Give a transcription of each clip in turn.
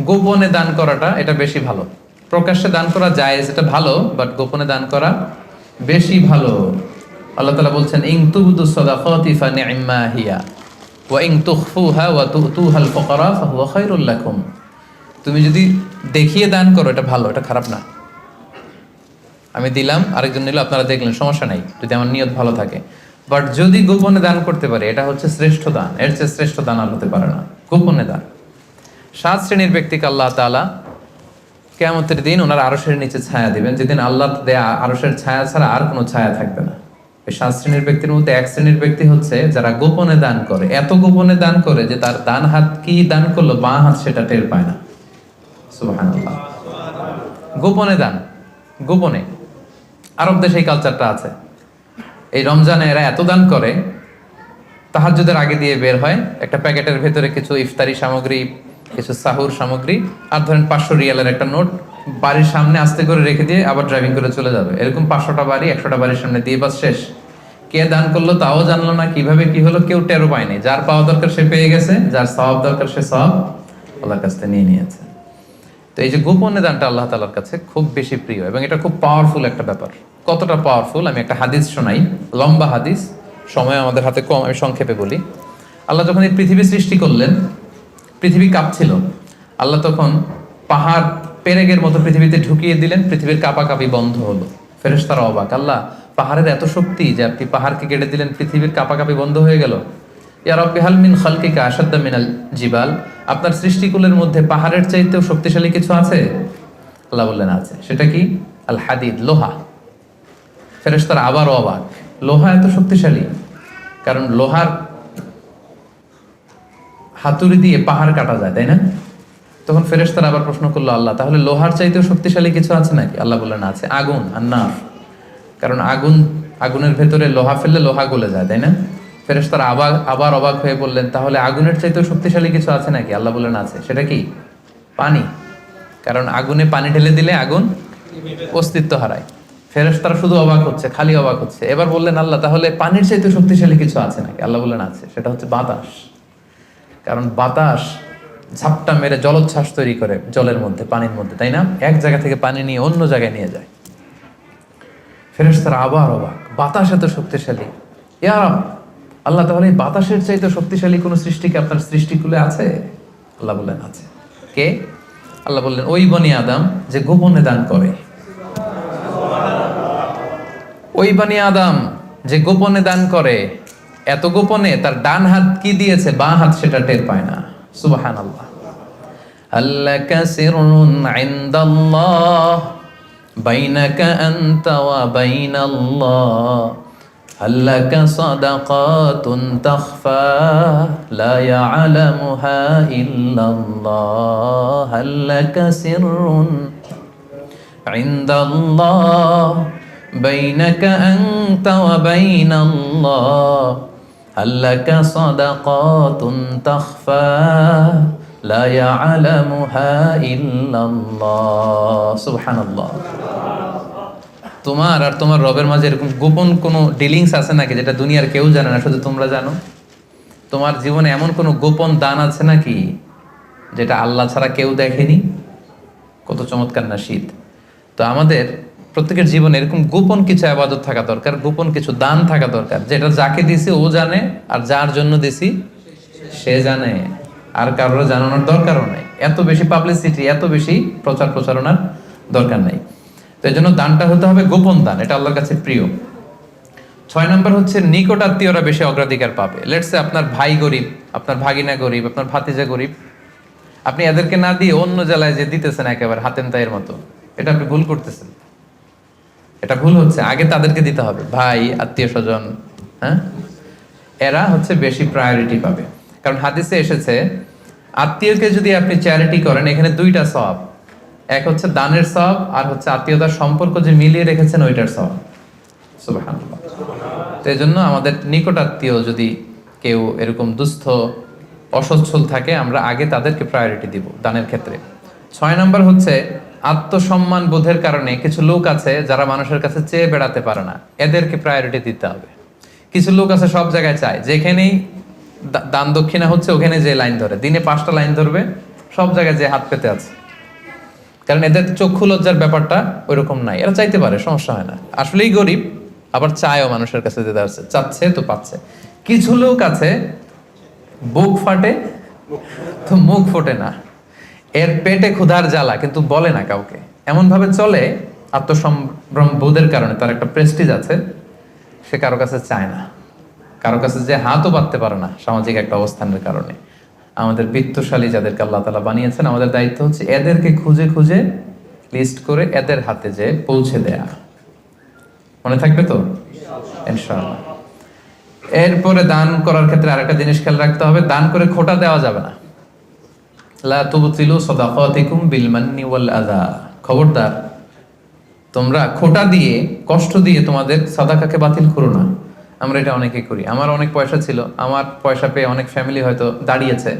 গোপনে দান করাটা এটা বেশি ভালো। প্রকাশ্যে দান করা যায় এটা ভালো বাট গোপনে দান করা বেশি ভালো। আল্লাহ তালা বলছেন, ইং তুবদু ফানি'মা হিয়া তুমি যদি দেখিয়ে দান করো, এটা ভালো, এটা খারাপ না। আমি দিলাম, আরেকজন নিল, আপনারা দেখলেন, সমস্যা নাই, যদি আমার নিয়ত ভালো থাকে। বাট যদি গোপনে দান করতে পারে, এটা হচ্ছে শ্রেষ্ঠ দান, এর চেয়ে শ্রেষ্ঠ দান আর হতে পারে না, গোপনে দান। সাত শ্রেণির ব্যক্তিকে আল্লাহ তাআলা কেয়ামতের দিন ওনার আরশের নিচে ছায়া দিবেন। যেদিন আল্লাহ দেয়া আরশের ছায়া ছাড়া আর কোনো ছায়া থাকবে না। এই সাত শ্রেণির ব্যক্তির মধ্যে এক শ্রেণির ব্যক্তি হচ্ছে যারা গোপনে দান করে। এত গোপনে দান করে যে তার ডান হাত কি দান করল, বাঁ হাত সেটা টের পায় না। গোপনে দান, গোপনে। আরব দেশে এই কালচারটা আছে। এই রমজানে এরা এত দান করে, তাহাজ্জুদের আগে দিয়ে বের হয়। একটা প্যাকেটের ভেতরে কিছু ইফতারি সামগ্রী কিছু সাহুর সামগ্রী। আর ধরেন পাঁচশো রিয়ালের একটা নোট, বাড়ির সামনে আস্তে করে রেখে দিয়ে আবার ড্রাইভিং করে চলে যাবে। এরকম পাঁচশোটা বাড়ি, একশোটা বাড়ির সামনে দিয়ে বাস শেষ। কে দান করল তাও জানলো না, কীভাবে কি হলো কেউ টেরো পায়নি। যার পাওয়া দরকার সে পেয়ে গেছে, যার সব দরকার সে সব আল্লাহর কাছ থেকে নিয়ে নিয়েছে। তো এই যে গোপনে দানটা আল্লাহ তালার কাছে খুব বেশি প্রিয় এবং এটা খুব পাওয়ারফুল একটা ব্যাপার। কতটা পাওয়ারফুল আমি একটা হাদিস শোনাই, লম্বা হাদিস। সময় আমাদের হাতে কম, আমি সংক্ষেপে বলি। আল্লাহ যখন এই পৃথিবী সৃষ্টি করলেন পৃথিবী কাঁপছিল। আল্লাহ তখন পাহাড় পেরেগের মতো পৃথিবীতে ঢুকিয়ে দিলেন, পৃথিবীর কাঁপাকাঁপি বন্ধ হলো। ফেরেশতারা অবাক, আল্লাহ, পাহাড়ের এত শক্তি যে আপনি পাহাড়কে কেটে দিলেন, পৃথিবীর কাঁপাকাঁপি বন্ধ হয়ে গেল? ইয়া রব্বি, হাল মিন খালকিকা আসাদ্দা মিনাল জিবাল? আপনার সৃষ্টিকুলের মধ্যে পাহাড়ের চাইতেও শক্তিশালী কিছু আছে? আল্লাহ বললেন, আছে। সেটা কি? আল হাদিদ, লোহা। ফেরেশতারা আবারও অবাক, লোহা এত শক্তিশালী? কারণ লোহার হাতুড়ি দিয়ে পাহাড় কাটা যায়, তাই না? তখন ফেরেশতারা আবার প্রশ্ন করল, আল্লাহ, তাহলে লোহার চাইতেও শক্তিশালী কিছু আছে নাকি? আল্লাহ বললেন, আছে, আগুন আর না কারণ আগুন, আগুনের ভেতরে লোহা ফেললে লোহা গলে যায়, তাই না? ফেরেশতারা আবার আবার অবাক হয়ে বললেন, তাহলে আগুনের চাইতেও শক্তিশালী কিছু আছে নাকি? আল্লাহ বললেন, আছে। সেটা কি? পানি। কারণ আগুনে পানি ঢেলে দিলে আগুন অস্তিত্ব হারায়। ফেরেশতারা শুধু অবাক হচ্ছে, খালি অবাক হচ্ছে। এবার বললেন, আল্লাহ, তাহলে পানির চাইতে শক্তিশালী কিছু আছে নাকি? আল্লাহ বললেন, আছে। সেটা হচ্ছে বাতাস। কারণ বাতাস ঝাপটা মেরে জলোচ্ছ্বাস তৈরি করে জলের মধ্যে, পানির মধ্যে, তাই না? এক জায়গা থেকে পানি নিয়ে অন্য জায়গায় নিয়ে যায়। ফেরেশতারা আবার অবাক। বাতাস এত শক্তিশালী। ইয়ার আল্লাহ তাহলে বাতাসের চাইতে শক্তিশালী কোনো সৃষ্টিকে আপনার সৃষ্টিকুলে আছে? আল্লাহ বললেন, আছে। কে? আল্লাহ বললেন, ওই বনি আদাম যে গোপনে দান করে। ওই বানি আদাম যে গোপনে দান করে। এত গোপনে তার ডান হাত কি দিয়েছে, বাঁ হাত সেটা টের পায় না। সুবাহান আল্লাহ আল্লাকা সিরুন ইনদাল্লাহ, বাইনাকা আনতা ওয়া বাইনাল্লাহ। আল্লাকা সাদাকাতুন তাখফা, লা ইয়ালামুহা ইল্লাল্লাহ। আল্লাকা সিরুন ইনদাল্লাহ, বাইনাকা আনতা ওয়া বাইনাল্লাহ। بينك أنت وبين الله هل لك صدقات تخفى لا يعلمها إلا الله سبحان الله তোমার আর তোমার রবের মাঝে এরকম গোপন কোনো ডিলিংস আছে নাকি যেটা দুনিয়ার কেউ জানে না শুধু তোমরা জানো তোমার জীবনে এমন কোনো গোপন দান আছে নাকি যেটা আল্লাহ ছাড়া কেউ দেখেনি কত চমৎকার না শীত তো আমাদের প্রত্যেকের জীবনে এরকম গোপন কিছু আবাদত থাকা দরকার, গোপন কিছু দান থাকা দরকার। যেটা যাকে দিছি ও জানে, আর যার জন্য দিছি সে জানে। আর কারোর জানানোর দরকারও নাই। এত বেশি পাবলিসিটি এত বেশি প্রচার প্রচারণার দরকার নাই। তো এই জন্য দানটা হতে হবে গোপন দান, এটা আল্লাহর কাছে প্রিয়। ছয় নম্বর হচ্ছে নিকট আত্মীয়রা বেশি অগ্রাধিকার পাবে। লেটসে আপনার ভাই গরিব, আপনার ভাগিনা গরিব, আপনার ভাতিজা গরিব। আপনি এদেরকে না দিয়ে অন্য জেলায় যে দিতেছেন একেবারে হাতেম তাইয়ের মতো, এটা আপনি ভুল করতেছেন। এটা ভুল হচ্ছে, আগে তাদেরকে দিতে হবে। ভাই আত্মীয় স্বজন হ্যাঁ? এরা হচ্ছে বেশি প্রায়োরিটি পাবে। কারণ হাদিসে এসেছে, আত্মীয়কে যদি আপনি চ্যারিটি করেন, এখানে দুইটা সব এক হচ্ছে দানের সব আর হচ্ছে আত্মীয়তার সম্পর্ক যে মিলিয়ে রেখেছেন, ওইটার সব তো এই জন্য আমাদের নিকট আত্মীয় যদি কেউ এরকম দুস্থ, অসচ্ছল থাকে, আমরা আগে তাদেরকে প্রায়োরিটি দিব দানের ক্ষেত্রে। ছয় নম্বর হচ্ছে আত্মসম্মান বোধের কারণে কিছু লোক আছে যারা মানুষের কাছে চেয়ে বেড়াতে পারে না। এদেরকে প্রায়োরিটি দিতে হবে। কিছু লোক আছে সব জায়গায় চায়, যেখানেই দান দক্ষিণা হচ্ছে ওখানে যে লাইন ধরে। দিনে পাঁচটা লাইন ধরবে, সব জায়গায় যে হাত পেতে আছে। কারণ এদের চক্ষু লজ্জার ব্যাপারটা ওইরকম নাই। এরা চাইতে পারে, সমস্যা হয় না। আসলেই গরিব, আবার চায়ও মানুষের কাছে দিতে আসছে। চাচ্ছে তো পাচ্ছে। কিছু লোক আছে, বুক ফাটে, তো মুখ ফোটে না। এর পেটে ক্ষুধার জ্বালা, কিন্তু বলে না কাউকে। এমন ভাবে চলে আত্মসম্ভ্রম বোধের কারণে, তার একটা প্রেস্টিজ আছে, সে কারও কাছে চায় না। কারও কাছে যে হাতও পাততে পারে না সামাজিক একটা অবস্থানের কারণে। আমাদের বিত্তশালী যাদেরকে আল্লাহ তালা বানিয়েছেন, আমাদের দায়িত্ব হচ্ছে এদেরকে খুঁজে খুঁজে লিস্ট করে এদের হাতে যে পৌঁছে দেয়া। মনে থাকবে তো? ইনশাআল্লাহ। এরপরে দান করার ক্ষেত্রে আরেকটা জিনিস খেয়াল রাখতে হবে, দান করে খোটা দেওয়া যাবে না। লা তুবতিলু বিল মান্নি ওয়াল আযা। খবরদার, তোমরা খোটা দিয়ে, কষ্ট দিয়ে তোমাদের সাদাকাকে বাতিল করো না। আমরা এটা অনেকে করি। আমার অনেক পয়সা ছিল। আমার পয়সা পেয়ে অনেক ফ্যামিলি হয়তো দাঁড়িয়েছে।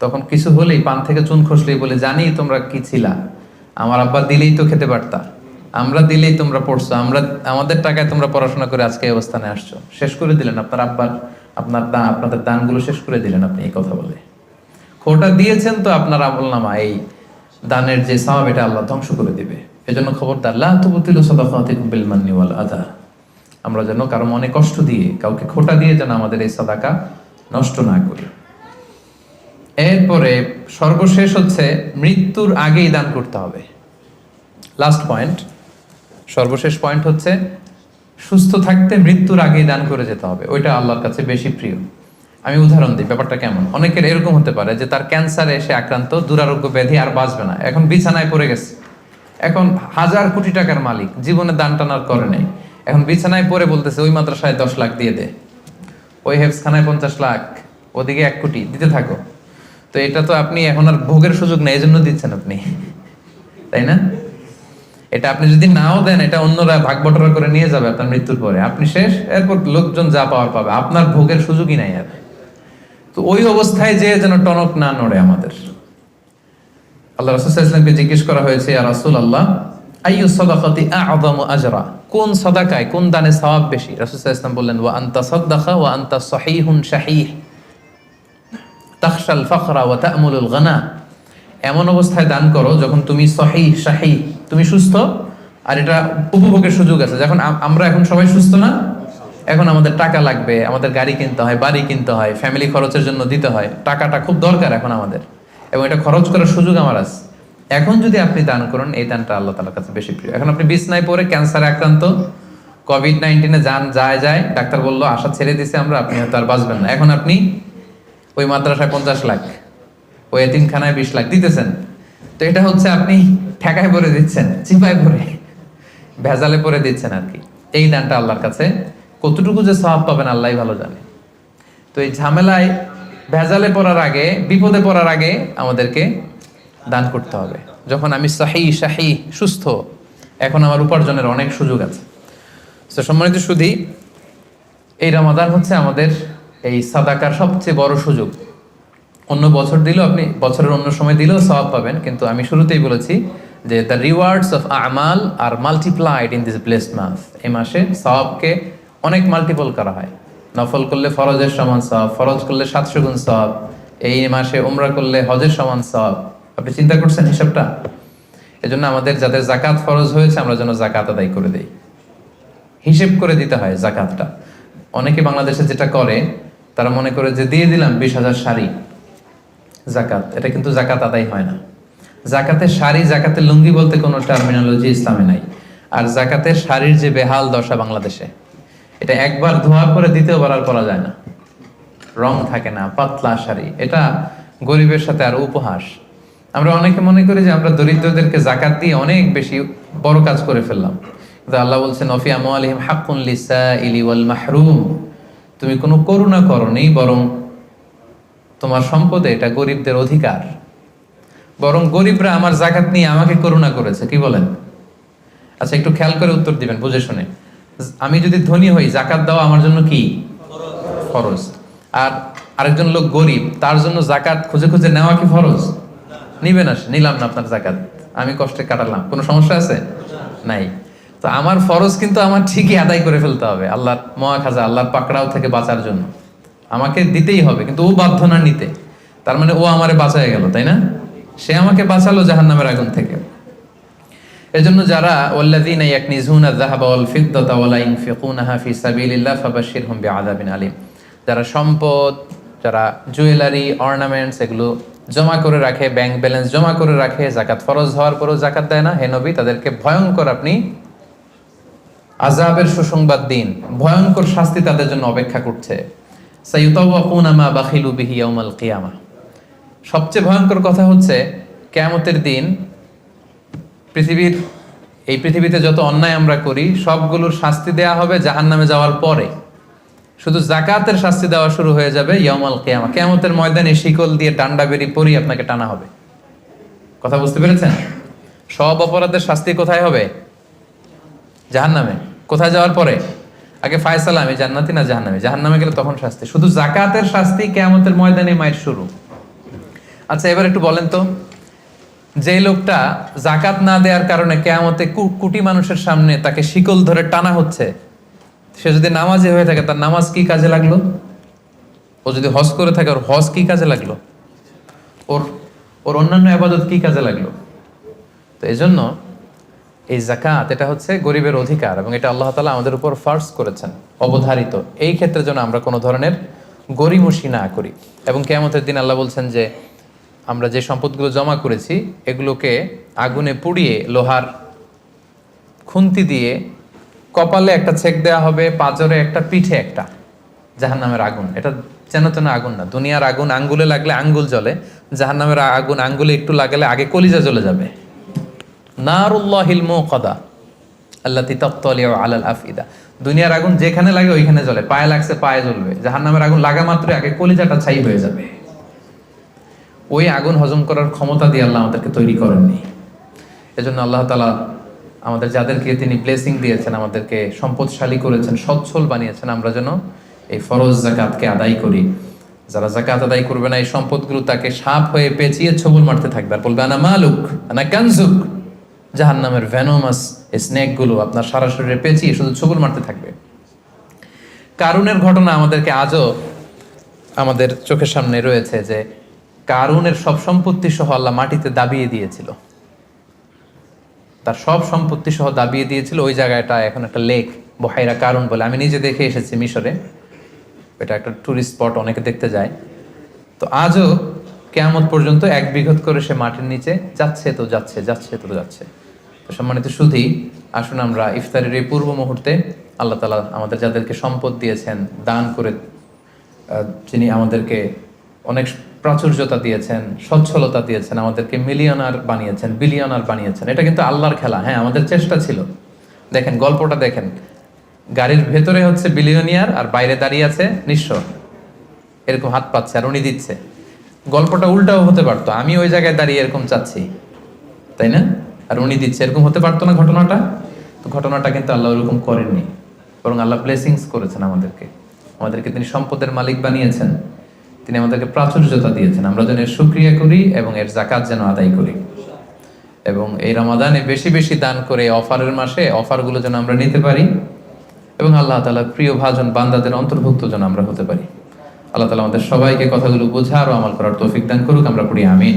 তখন কিছু হলেই, পান থেকে চুন খসলেই বলে, জানি তোমরা কি ছিলা। আমার আব্বা দিলেই তো খেতে পারতা। আমরা দিলেই তোমরা পড়ছো। আমরা, আমাদের টাকায় তোমরা পড়াশোনা করে আজকে অবস্থানে আসছো। শেষ করে দিলেন আপনার আব্বার, আপনার দান আপনাদের দানগুলো শেষ করে দিলেন আপনি এই কথা বলে। খোটা দিয়েছেন তো আপনার আমল নামা এই দানের যে সওয়াব, এটা আল্লাহ ধ্বংস করে দিবে। এজন্য খবরদার, লা তুবতিলু আযা। আমরা যেন কারও মনে কষ্ট দিয়ে, কাউকে খোটা দিয়ে যেন আমাদের এই সাদাকা নষ্ট না করি। এরপরে সর্বশেষ হচ্ছে, মৃত্যুর আগেই দান করতে হবে। লাস্ট পয়েন্ট সর্বশেষ পয়েন্ট হচ্ছে, সুস্থ থাকতে মৃত্যুর আগেই দান করে যেতে হবে। ওইটা আল্লাহর কাছে বেশি প্রিয়। আমি উদাহরণ দিই, ব্যাপারটা কেমন? অনেকের এরকম হতে পারে যে তার ক্যান্সারে এসে আক্রান্ত, দুরারোগ্য ব্যাধি আর বাঁচবে না। এখন বিছানায় পড়ে গেছে। এখন হাজার কোটি টাকার মালিক, জীবনে দান টানার করে নেই। এখন বিছানায় পড়ে বলতেছে, ওই মাদ্রাসায় দশ লাখ দিয়ে দে। ওই হেফসখানায় পঞ্চাশ লাখ। ওদিকে এক কোটি, দিতে থাকো। তো এটা তো আপনি এখন আর ভোগের সুযোগ নেই এই জন্য দিচ্ছেন আপনি। তাই না? এটা আপনি যদি নাও দেন, এটা অন্যরা ভাগ বটরা করে নিয়ে যাবে আপনার মৃত্যুর পরে। আপনি শেষ, এরপর লোকজন যা পাওয়ার পাবে। আপনার ভোগের সুযোগই নাই আর। তো ওই অবস্থায় যে যেন টনক না নড়ে আমাদের। আল্লাহ রাসূলকে জিজ্ঞেস করা হয়েছে আর রাসূল আল্লাহ আইয়ু আ'যামু আজরা? কোন সাদাকায়, কোন দানে বেশি? ইসলাম বললেন আনতা ওয়া আনতা ফখরা গানা। এমন অবস্থায় দান করো যখন তুমি সহি শাহী তুমি সুস্থ, আর এটা উপভোগের সুযোগ আছে। যখন আমরা এখন সবাই সুস্থ না এখন আমাদের টাকা লাগবে, আমাদের গাড়ি কিনতে হয়, বাড়ি কিনতে হয় ফ্যামিলি খরচের জন্য দিতে হয়, টাকাটা খুব দরকার এখন আমাদের। এবং এটা খরচ করার সুযোগ আমার আছে। এখন যদি আপনি দান করুন, এই দানটা আল্লাহ তালার কাছে বেশি প্রিয়। এখন আপনি বিছনায় পড়ে ক্যান্সারে আক্রান্ত কোভিড নাইন্টিনে যান, যায় যায়, ডাক্তার বলল, আশা ছেড়ে দিছে আমরা, আপনি হয়তো আর বাঁচবেন না। এখন আপনি ওই মাদ্রাসায় পঞ্চাশ লাখ, ওই এতিমখানায় বিশ লাখ দিতেছেন। তো এটা হচ্ছে আপনি ঠেকায় পরে দিচ্ছেন, চিপায় পরে, ভেজালে পরে দিচ্ছেন আর কি। এই দানটা আল্লাহর কাছে কতটুকু যে সওয়াব পাবেন আল্লাহ ভালো জানে। তো এই ঝামেলায় ভেজালে পড়ার আগে, বিপদে পড়ার আগে আমাদেরকে দান করতে হবে। যখন আমি সাহি, শাহি, সুস্থ, এখন আমার উপার্জনের অনেক সুযোগ আছে। তো সম্মানিত সুধী, এই রমাদান হচ্ছে আমাদের এই সাদাকার সবচেয়ে বড় সুযোগ। অন্য বছর দিলেও আপনি, বছরের অন্য সময় দিলেও সওয়াব পাবেন, কিন্তু আমি শুরুতেই বলেছি যে the rewards of Amal are multiplied in this blessed মাস এই মাসে সওয়াবকে অনেক মাল্টিপল করা হয়। নফল করলে ফরজের সমান সওয়াব, ফরজ করলে সাতশো গুণ সওয়াব, এই মাসে উমরা করলে হজের সমান সওয়াব। আপনি চিন্তা করছেন হিসাবটা? এজন্য আমাদের যাদের জাকাত ফরজ হয়েছে, আমরা যেন জাকাত আদায় করে দেই। হিসেব করে দিতে হয় জাকাতটা অনেকে বাংলাদেশে যেটা করে, তারা মনে করে যে দিয়ে দিলাম বিশ হাজার শাড়ি জাকাত এটা কিন্তু জাকাত আদায় হয় না। জাকাতের শাড়ি জাকাতের লুঙ্গি বলতে কোনো টার্মিনোলজি ইসলামে নাই। আর জাকাতের শাড়ির যে বেহাল দশা বাংলাদেশে এটা একবার ধোয়া করে দ্বিতীয়বার আর করা যায় না। রং থাকে না, পাতলা শাড়ি। এটা গরিবের সাথে আর উপহাস। আমরা অনেকে মনে করি যে আমরা দরিদ্রদেরকে জাকাত দিয়ে অনেক বেশি বড় কাজ করে ফেললাম। কিন্তু আল্লাহ বলছেন লিসা মাহরুম। তুমি কোনো করুণা করনি, বরং তোমার সম্পদে এটা গরিবদের অধিকার। বরং গরিবরা আমার জাকাত নিয়ে আমাকে করুণা করেছে, কি বলেন? আচ্ছা একটু খেয়াল করে উত্তর দিবেন, বুঝে শুনে। আমি যদি ধনী হই জাকাত দেওয়া আমার জন্য কি? ফরজ। আর আরেকজন লোক গরিব, তার জন্য জাকাত খুঁজে খুঁজে নেওয়া কি ফরজ? নিবেন আসে, নিলাম না আপনার জাকাত আমি কষ্টে কাটালাম। কোনো সমস্যা আছে? নাই। তো আমার ফরজ কিন্তু আমার ঠিকই আদায় করে ফেলতে হবে। আল্লাহর মহাখাজা আল্লাহর পাকড়াও থেকে বাঁচার জন্য। আমাকে দিতেই হবে, কিন্তু ও বাধ্য না নিতে। তার মানে ও আমারে বাঁচায় গেল, তাই না? সে আমাকে বাঁচালো জাহান্নামের আগুন থেকে। এজন্য যারা, ওয়াল্লাযীনা ইয়াকনিজুনা আয-যাহাবা ওয়াল ফিদ্দাতা ওয়া লা ইনফিকুনাহা ফি সাবিলিল্লাহ ফাবাশশিরহুম বিআযাবিন আলীম। যারা সম্পদ, যারা জুয়েলারি, অর্নামেন্টস, এগুলো জমা করে রাখে, ব্যাংক ব্যালেন্স জমা করে রাখে জাকাত ফরজ হওয়ার পরও জাকাত দেয় না, হে নবী, তাদেরকে ভয়ঙ্কর আপনি আজাবের সুসংবাদ দিন। ভয়ঙ্কর শাস্তি তাদের জন্য অপেক্ষা করছে। সাইয়ুতাওয়াকুনা মা বাখিলু বিহি ইয়াউমাল কিয়ামা। সবচেয়ে ভয়ঙ্কর কথা হচ্ছে, কেয়ামতের দিন পৃথিবীর, এই পৃথিবীতে যত অন্যায় আমরা করি, সবগুলোর শাস্তি দেয়া হবে জাহান্নামে যাওয়ার পরে। শুধু জাকাতের শাস্তি দেওয়া শুরু হয়ে যাবে ইয়ামাল কেয়ামা। কেয়ামতের ময়দানে শিকল দিয়ে ডান্ডা বেরি পরি আপনাকে টানা হবে। কথা বুঝতে পেরেছেন? সব অপরাধের শাস্তি কোথায় হবে? জাহান্নামে। কোথায় যাওয়ার পরে? আগে ফায়সালা, আমি জান্নাতি না জাহান্নামে? জাহান্নামে গেলে তখন শাস্তি। শুধু জাকাতের শাস্তি কেয়ামতের ময়দানে মায়ের শুরু। আচ্ছা এবার একটু বলেন তো। যে লোকটা জাকাত না দেওয়ার কারণে কেয়ামতে কোটি মানুষের সামনে তাকে শিকল ধরে টানা হচ্ছে। সে যদি নামাজে হয়ে থাকে, তার নামাজ কি কাজে লাগল? ও যদি হজ করে থাকে, ওর হজ কি কাজে লাগল? ওর ওর অন্যান্য আবাদত কি কাজে লাগল? তো এই জন্য এই জাকাত, এটা হচ্ছে গরিবের অধিকার এবং এটা আল্লাহ তালা আমাদের উপর ফার্স করেছেন, অবধারিত। এই ক্ষেত্রে যেন আমরা কোনো ধরনের গরিমসি না করি। এবং কেয়ামতের দিন আল্লাহ বলছেন যে আমরা যে সম্পদগুলো জমা করেছি, এগুলোকে আগুনে পুড়িয়ে লোহার খুন্তি দিয়ে কপালে একটা ছেক দেওয়া হবে পাজরে একটা, পিঠে একটা। জাহান নামের আগুন। এটা যেন তেন আগুন না। দুনিয়ার আগুন আঙ্গুলে লাগলে আঙ্গুল জ্বলে জাহান নামের আগুন আঙ্গুলে একটু লাগালে আগে কলিজা জ্বলে যাবে। নারুল্লাহিল মুকাদা আল্লাহ তিতাত্তলিয়া আলাল আফিদা দুনিয়ার আগুন যেখানে লাগে ওইখানে জ্বলে। পায়ে লাগছে, পায়ে জ্বলবে। জাহান নামের আগুন লাগা মাত্র আগে কলিজাটা ছাই হয়ে যাবে। ওই আগুন হজম করার ক্ষমতা দিয়ে আল্লাহ আমাদেরকে তৈরি করেননি। এজন্য আল্লাহ তালা আমাদের যাদেরকে তিনি ব্লেসিং দিয়েছেন, আমাদেরকে সম্পদশালী করেছেন, সচ্ছল বানিয়েছেন, আমরা যেন এই ফরজ জাকাতকে আদায় করি। যারা জাকাত আদায় করবে না, এই সম্পদগুলো তাকে সাপ হয়ে পেঁচিয়ে ছবল মারতে থাকবে। আর বলবে, আনা মালুক, আনা কানজুক। জাহান নামের ভ্যানোমাস স্নেকগুলো আপনার সারা শরীরে পেঁচিয়ে শুধু ছবল মারতে থাকবে। কারুনের ঘটনা আমাদেরকে আজও আমাদের চোখের সামনে রয়েছে যে কারুনের সব সম্পত্তি সহ আল্লাহ মাটিতে দাবিয়ে দিয়েছিল। তার সব সম্পত্তি সহ দাবিয়ে দিয়েছিল ওই জায়গাটা, এখন একটা লেক বহাইরা কারণ বলে। আমি নিজে দেখে এসেছি মিশরে। এটা একটা টুরিস্ট স্পট অনেকে দেখতে যায়। তো আজও কেয়ামত পর্যন্ত এক বিঘত করে সে মাটির নিচে যাচ্ছে তো যাচ্ছে যাচ্ছে তো যাচ্ছে। তো সম্মানিত শুধুই আসুন আমরা ইফতারের এই পূর্ব মুহূর্তে আল্লাহ তালা আমাদের যাদেরকে সম্পদ দিয়েছেন, দান করে যিনি আমাদেরকে অনেক প্রাচুর্যতা দিয়েছেন, সচ্ছলতা দিয়েছেন, আমাদেরকে মিলিয়নার বানিয়েছেন, বিলিয়নার বানিয়েছেন। এটা কিন্তু আল্লাহর খেলা। হ্যাঁ আমাদের চেষ্টা ছিল। দেখেন, গল্পটা দেখেন। গাড়ির ভেতরে হচ্ছে বিলিয়নিয়ার আর বাইরে দাঁড়িয়ে আছে নিঃস্ব। এরকম হাত পাচ্ছে আর উনি দিচ্ছে। গল্পটা উল্টাও হতে পারতো। আমি ওই জায়গায় দাঁড়িয়ে এরকম চাচ্ছি। তাই না? আর উনি দিচ্ছে। এরকম হতে পারতো না ঘটনাটা? তো ঘটনাটা কিন্তু আল্লাহ ওরকম করেননি। বরং আল্লাহ ব্লেসিংস করেছেন আমাদেরকে। আমাদেরকে তিনি সম্পদের মালিক বানিয়েছেন। তিনি আমাদেরকে প্রাচুর্যতা দিয়েছেন। আমরা যেন এর সুক্রিয়া করি এবং এর জাকাত যেন আদায় করি। এবং এই রমাদানে বেশি বেশি দান করে অফারের মাসে অফারগুলো যেন আমরা নিতে পারি এবং আল্লাহ তালার প্রিয় ভাজন বান্দাদের অন্তর্ভুক্ত যেন আমরা হতে পারি। আল্লাহ তালা আমাদের সবাইকে কথাগুলো বোঝা আরও আমল করার তৌফিক দান করুক। আমরা পড়ি আমিন।